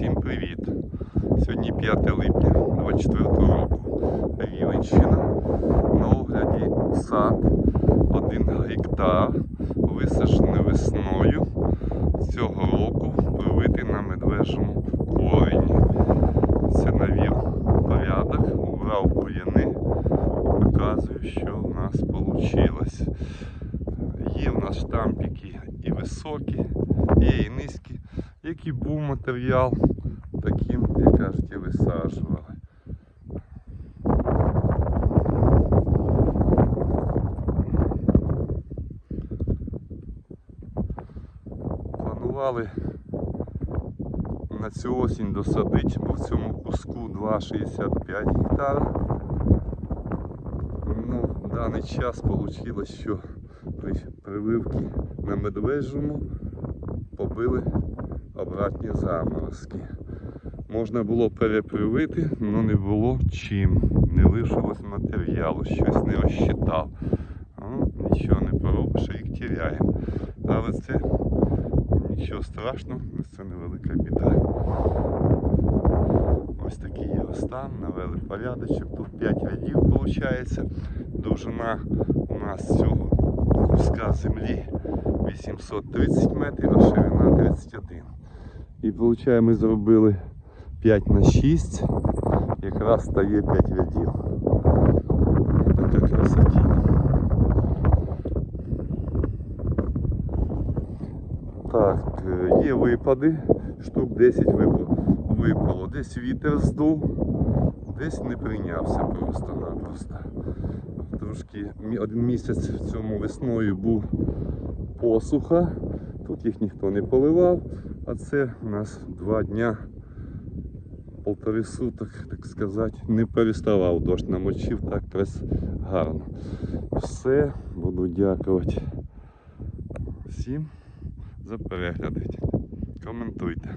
Всім привіт! Сьогодні 5 липня 24 року. Рівенщина. На огляді сад 1 гектар, висаджений весною цього року, привитий на медвежому корені. Це навів порядок, убрав бур'яни показую, що в нас вийшло. Є в нас штампики і високі, є і низькі. Який був матеріал, таким, як кажуть, і висаджували. Планували на цю осінь досадити, бо в цьому куску 2,65 гектара. Ну, в даний час вийшло, що при прививки на медвежому побили обратні заморозки. Можна було перепривити, але не було чим. Не лишилось матеріалу, щось не розчитав. Ну, нічого не поробиш, рік тіряємо. Але це нічого страшного, це невелика біда. Ось такий його стан, навели порядочок. Тут 5 рядів виходить. Довжина у нас цього куска землі 830 метрів, а ширина 31. І виходить, ми зробили 5 на 6, якраз стає 5 рядів. Така красотінь. Так, е, є випади, штук 10 випало. випало. Десь вітер здув, десь не прийнявся просто-напросто. Трошки один місяць в цьому весною був посуха. Тут їх ніхто не поливав, а це у нас два дня, полтори суток, так сказати, не переставав дощ, намочив так прес гарно. Все, буду дякувати всім за перегляд. Коментуйте.